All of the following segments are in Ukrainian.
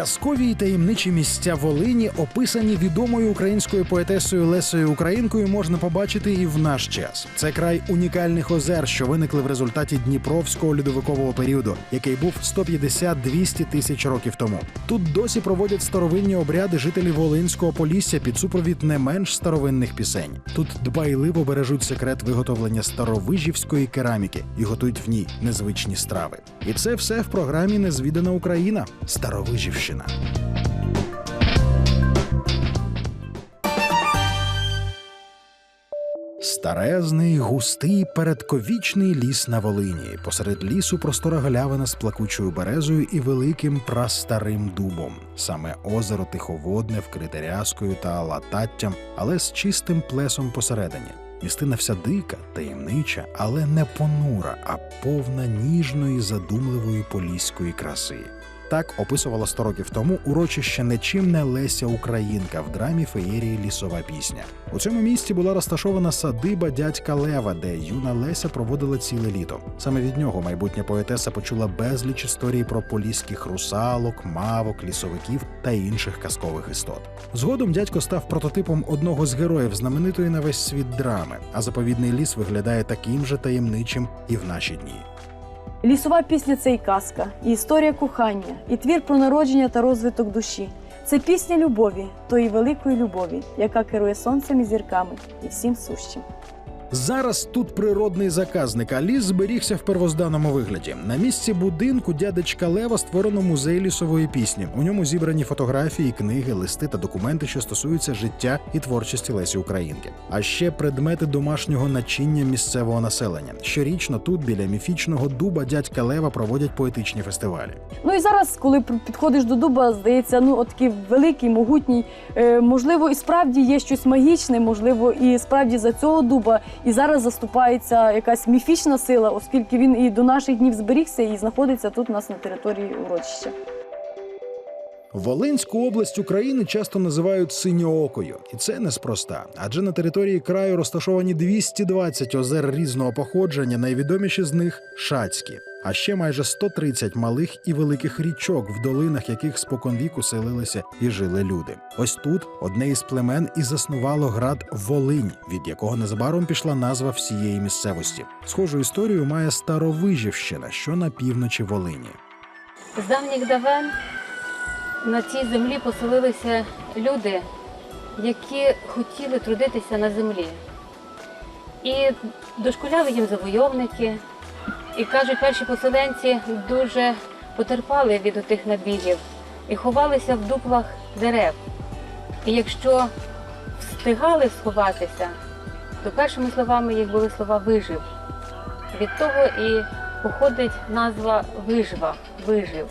Казкові й таємничі місця Волині, описані відомою українською поетесою Лесею Українкою, можна побачити і в наш час. Це край унікальних озер, що виникли в результаті Дніпровського льодовикового періоду, який був 150-200 тисяч років тому. Тут досі проводять старовинні обряди жителі Волинського полісся під супровід не менш старовинних пісень. Тут дбайливо бережуть секрет виготовлення старовижівської кераміки і готують в ній незвичні страви. І це все в програмі Незвідана Україна Старовижівщина. Старезний, густий, передковічний ліс на Волині. Посеред лісу простора галявина з плакучою березою і великим прастарим дубом. Саме озеро тиховодне, вкрите рязкою та лататтям, але з чистим плесом посередині. Містина вся дика, таємнича, але не понура, а повна ніжної, задумливої поліської краси. Так описувала 100 років тому урочище нечимне Леся Українка в драмі феєрії Лісова пісня. У цьому місці була розташована садиба дядька Лева, де юна Леся проводила ціле літо. Саме від нього майбутня поетеса почула безліч історій про поліських русалок, мавок, лісовиків та інших казкових істот. Згодом дядько став прототипом одного з героїв знаменитої на весь світ драми, а заповідний ліс виглядає таким же таємничим і в наші дні. Лісова пісня це і казка, і історія кохання, і твір про народження та розвиток душі. Це пісня любові, тої великої любові, яка керує сонцем і зірками і всім сущим. Зараз тут природний заказник, а ліс зберігся в первозданному вигляді. На місці будинку дядечка Лева створено музей лісової пісні. У ньому зібрані фотографії, книги, листи та документи, що стосуються життя і творчості Лесі Українки. А ще предмети домашнього начиння місцевого населення. Щорічно тут, біля міфічного дуба, дядька Лева проводять поетичні фестивалі. Ну і зараз, коли підходиш до дуба, здається, ну от такий великий, могутній. Е, можливо, і справді є щось магічне, можливо, і справді за цього дуба. І зараз заступається якась міфічна сила, оскільки він і до наших днів зберігся і знаходиться тут у нас на території урочища. Волинську область України часто називають синьоокою, і це неспроста. Адже на території краю розташовані 220 озер різного походження, найвідоміші з них шацькі. А ще майже 130 малих і великих річок, в долинах яких споконвіку селилися і жили люди. Ось тут одне із племен і заснувало град Волинь, від якого незабаром пішла назва всієї місцевості. Схожу історію має Старовижівщина, що на півночі Волині. З давніх давен на цій землі поселилися люди, які хотіли трудитися на землі. І дошкуляли їм завойовники. І кажуть, перші поселенці дуже потерпали від тих набігів і ховалися в дуплах дерев. І якщо встигали сховатися, то першими словами їх були слова вижив. Від того і походить назва вижива, вижив.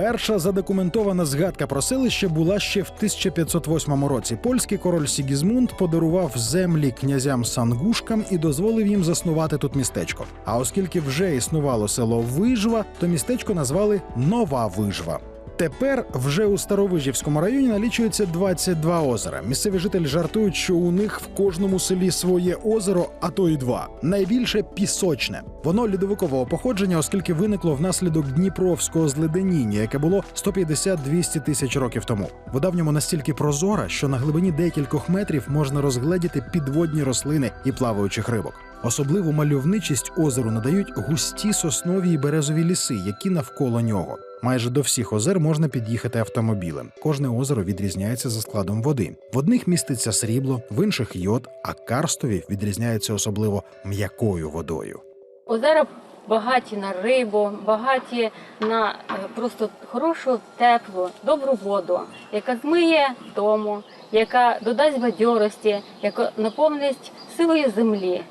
Перша задокументована згадка про селище була ще в 1508 році. Польський король Сігізмунд подарував землі князям Сангушкам і дозволив їм заснувати тут містечко. А оскільки вже існувало село Вижва, то містечко назвали Нова Вижва. Тепер вже у Старовижівському районі налічується 22 озера. Місцеві жителі жартують, що у них в кожному селі своє озеро, а то й два. Найбільше пісочне. Воно льодовикового походження, оскільки виникло внаслідок Дніпровського зледеніння, яке було 150-200 тисяч років тому. Вода в ньому настільки прозора, що на глибині декількох метрів можна розгледіти підводні рослини і плаваючих рибок. Особливу мальовничість озеру надають густі соснові і березові ліси, які навколо нього. Майже до всіх озер можна під'їхати автомобілем. Кожне озеро відрізняється за складом води. В одних міститься срібло, в інших йод, а карстові відрізняються особливо м'якою водою. Озера багаті на рибу, багаті на е, просто хорошу, теплу, добру воду, яка змиє тому, яка додасть бадьорості, яка наповнить силою землі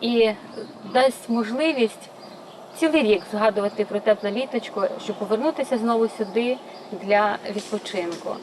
і дасть можливість цілий рік згадувати про тепле літочко, щоб повернутися знову сюди для відпочинку.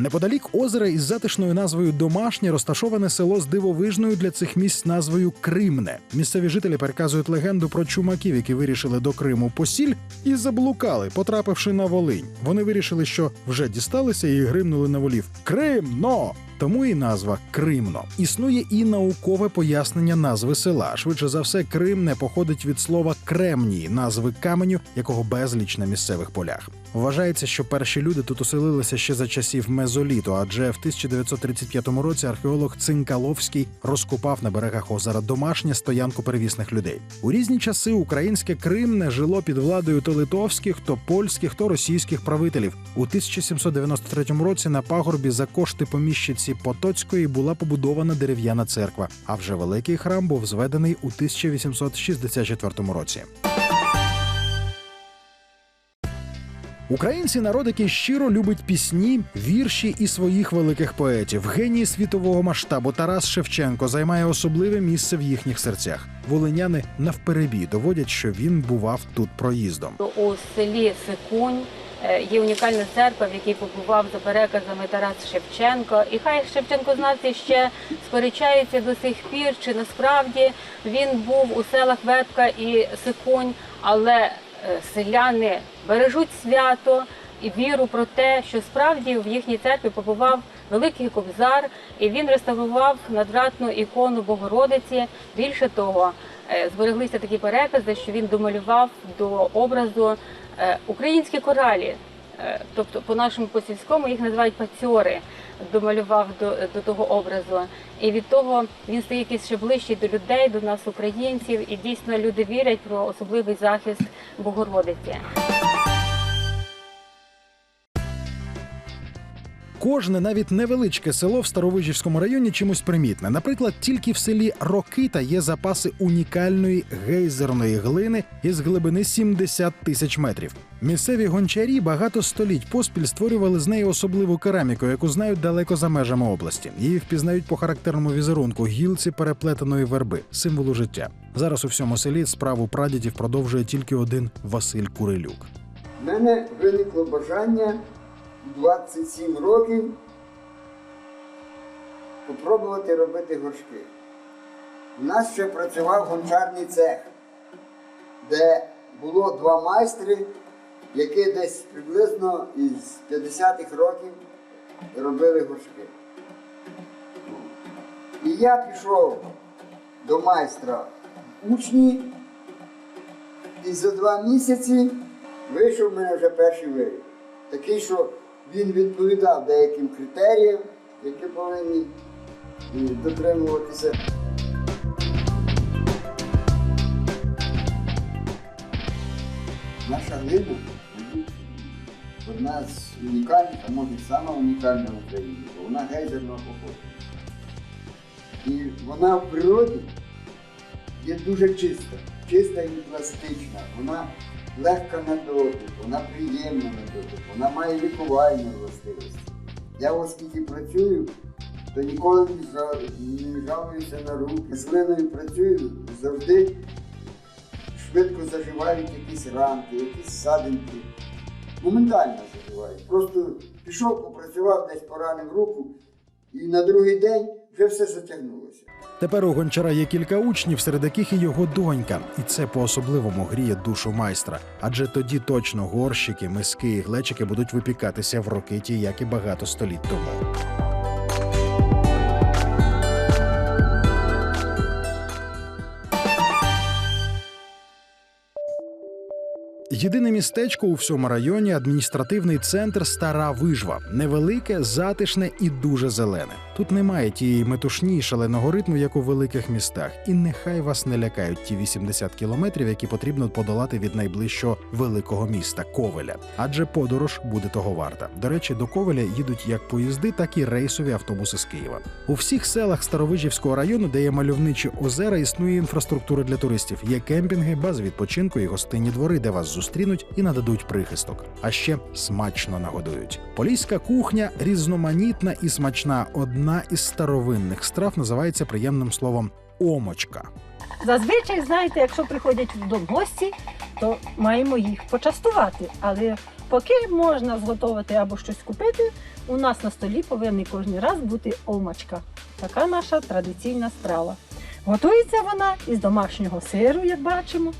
Неподалік озера із затишною назвою Домашнє розташоване село з дивовижною для цих місць назвою Кримне. Місцеві жителі переказують легенду про чумаків, які вирішили до Криму посіль і заблукали, потрапивши на Волинь. Вони вирішили, що вже дісталися і гримнули на волів Кримно! Тому і назва Кримно. Існує і наукове пояснення назви села. Швидше за все, Крим не походить від слова кремній, назви каменю, якого безліч на місцевих полях. Вважається, що перші люди тут оселилися ще за часів мезоліту, адже в 1935 році археолог Цинкаловський розкопав на берегах озера домашнє стоянку перевісних людей. У різні часи українське Крим не жило під владою то литовських, то польських, то російських правителів. У 1793 році на пагорбі за кошти поміщиці Потоцької була побудована дерев'яна церква. А вже великий храм був зведений у 1864 році. Українці народ, який щиро любить пісні, вірші і своїх великих поетів. Геній світового масштабу Тарас Шевченко займає особливе місце в їхніх серцях. Волиняни навперебій доводять, що він бував тут проїздом. У селі Сикунь е, є унікальна церква, в якій побував за переказами Тарас Шевченко. І хай Шевченко знавці ще сперечаються до сих пір, чи насправді він був у селах Вепка і Сикунь, але селяни бережуть свято і віру про те, що справді в їхній церкві побував великий кобзар, і він реставрував надвратну ікону Богородиці. Більше того, е, збереглися такі перекази, що він домалював до образу е, українські коралі. Е, Тобто, по нашому по сільському їх називають пацьори, домалював до, до того образу. І від того він стає якийсь ще ближчий до людей, до нас, українців, і дійсно люди вірять про особливий захист Богородиці. Кожне навіть невеличке село в Старовижівському районі чимось примітне. Наприклад, тільки в селі Рокита є запаси унікальної гейзерної глини із глибини 70 тисяч метрів. Місцеві гончарі багато століть поспіль створювали з неї особливу кераміку, яку знають далеко за межами області. Її впізнають по характерному візерунку гілці переплетеної верби, символу життя. Зараз у всьому селі справу прадідів продовжує тільки один Василь Курилюк. В мене виникло бажання у 27 років попробувати робити горшки. У нас ще працював гончарний цех, де було два майстри, які десь приблизно із 50-х років робили горшки. І я пішов до майстра учні, і за два місяці вийшов в мене вже перший виріб. Такий, що він відповідав деяким критеріям, які повинні е, дотримуватися. Наша глина одна з унікальних, а може сама унікальна в Україні, бо вона гейзерного походження. І вона в природі є дуже чиста, чиста і пластична. Вона легка на дотик, вона приємна на дотик, вона має лікувальні властивості. Я оскільки працюю, то ніколи не, жа- не жалуюся на руки. З глиною працюю завжди швидко заживають якісь ранки, якісь садинки. Моментально заживають. Просто пішов, попрацював, десь поранив руку, і на другий день вже все затягнулося. Тепер у гончара є кілька учнів, серед яких і його донька, і це по-особливому гріє душу майстра. Адже тоді точно горщики, миски і глечики будуть випікатися в рокиті, як і багато століть тому. Єдине містечко у всьому районі адміністративний центр Стара Вижва. Невелике, затишне і дуже зелене. Тут немає тієї метушні шаленого ритму, як у великих містах. І нехай вас не лякають ті 80 кілометрів, які потрібно подолати від найближчого великого міста Ковеля. Адже подорож буде того варта. До речі, до Ковеля їдуть як поїзди, так і рейсові автобуси з Києва. У всіх селах Старовижівського району, де є мальовничі озера, існує інфраструктура для туристів. Є кемпінги, бази відпочинку і гостинні двори, де вас зустрінуть і нададуть прихисток. А ще смачно нагодують. Поліська кухня різноманітна і смачна. Одна із старовинних страв називається приємним словом омочка. Зазвичай, знаєте, якщо приходять вдома гості, то маємо їх почастувати. Але поки можна зготовити або щось купити, у нас на столі повинен кожен раз бути омачка. Така наша традиційна страва. Готується вона із домашнього сиру, як бачимо.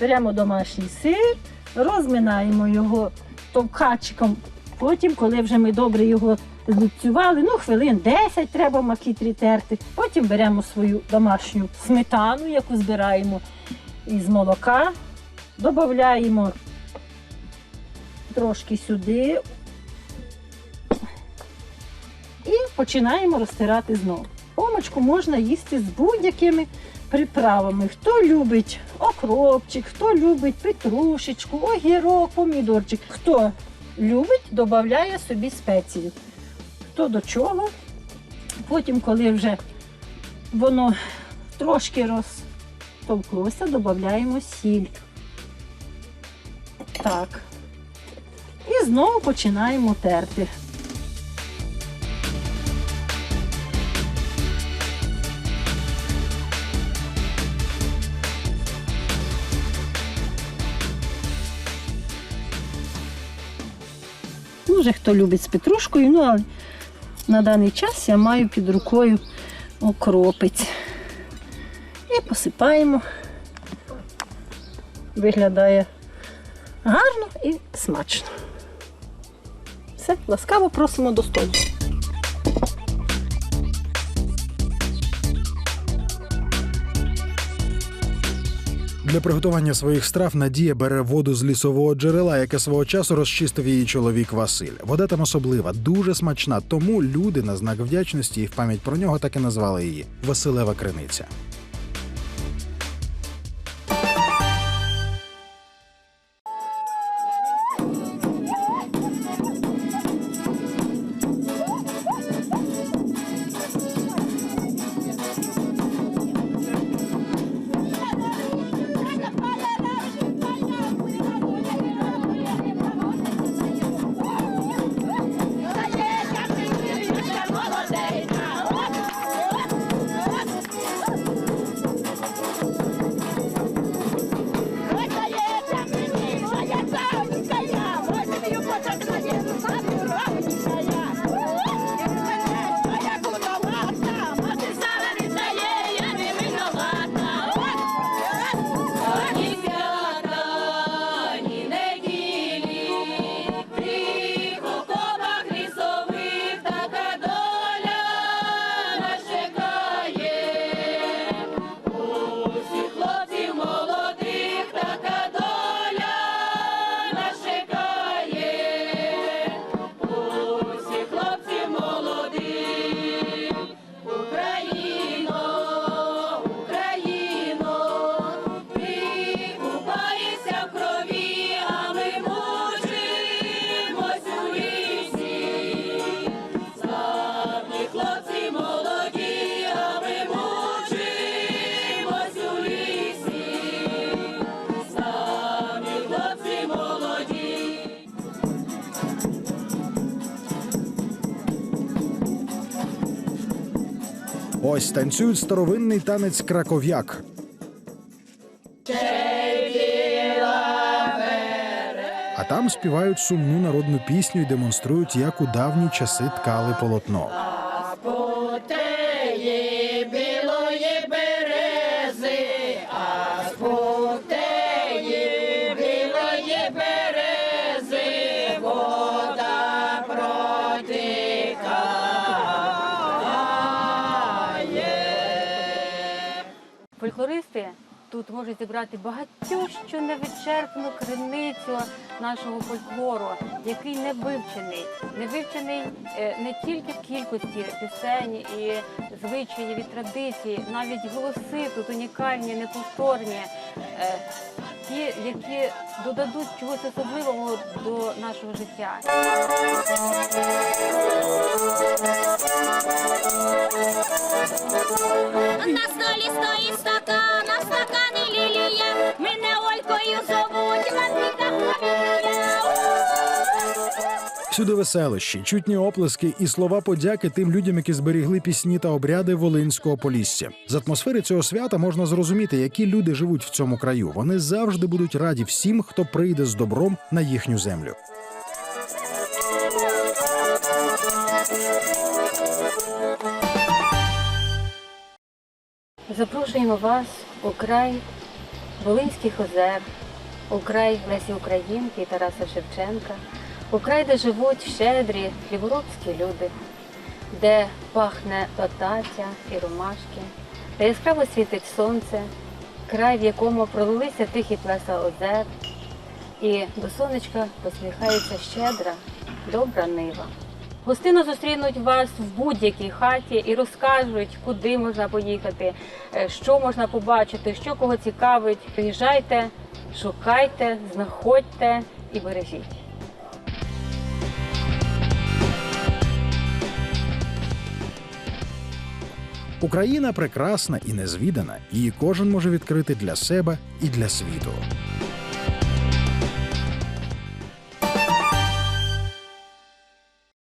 Беремо домашній сир, розминаємо його товкачиком. Потім, коли вже ми добре його Злупцювали, ну хвилин 10 треба макітрі терти. Потім беремо свою домашню сметану, яку збираємо із молока, додаємо трошки сюди і починаємо розтирати знову. Помочку можна їсти з будь-якими приправами. Хто любить окропчик, хто любить петрушечку, огірок, помідорчик. Хто любить, додає собі спецію. Хто до чого. Потім, коли вже воно трошки розтовклося, додаємо сіль. Так. І знову починаємо терти. Ну, вже хто любить з петрушкою, ну але на даний час я маю під рукою окропець. І посипаємо. Виглядає гарно і смачно. Все, ласкаво просимо до столу. Для приготування своїх страв Надія бере воду з лісового джерела, яке свого часу розчистив її чоловік Василь. Вода там особлива, дуже смачна. Тому люди на знак вдячності і в пам'ять про нього так і назвали її Василева криниця. Ось танцюють старовинний танець краков'як. А там співають сумну народну пісню і демонструють, як у давні часи ткали полотно. Фольклористи тут можуть зібрати багатющу невичерпну криницю нашого фольклору, який не вивчений. Не вивчений е, не тільки в кількості пісень і звичаїв і традицій, навіть голоси тут унікальні, неповторні, е, ті, які додадуть чогось особливого до нашого життя. На столі стоїть стакан, а в стакані лілія. Мене Олькою зовуть, Матвіка Хлопія. Всюди веселощі, чутні оплески і слова подяки тим людям, які зберігли пісні та обряди Волинського полісся. З атмосфери цього свята можна зрозуміти, які люди живуть в цьому краю. Вони завжди будуть раді всім, хто прийде з добром на їхню землю. Запрошуємо вас у край Волинських озер, у край Лесі Українки і Тараса Шевченка, У край, де живуть щедрі хліборобські люди, де пахне латаття і ромашки, де яскраво світить сонце, край, в якому пролилися тихі плеса озер, і до сонечка посміхається щедра, добра нива. Гостину зустрінуть вас в будь-якій хаті і розкажуть, куди можна поїхати, е, що можна побачити, що кого цікавить. Приїжджайте, шукайте, знаходьте і бережіть. Україна прекрасна і незвідана, її кожен може відкрити для себе і для світу.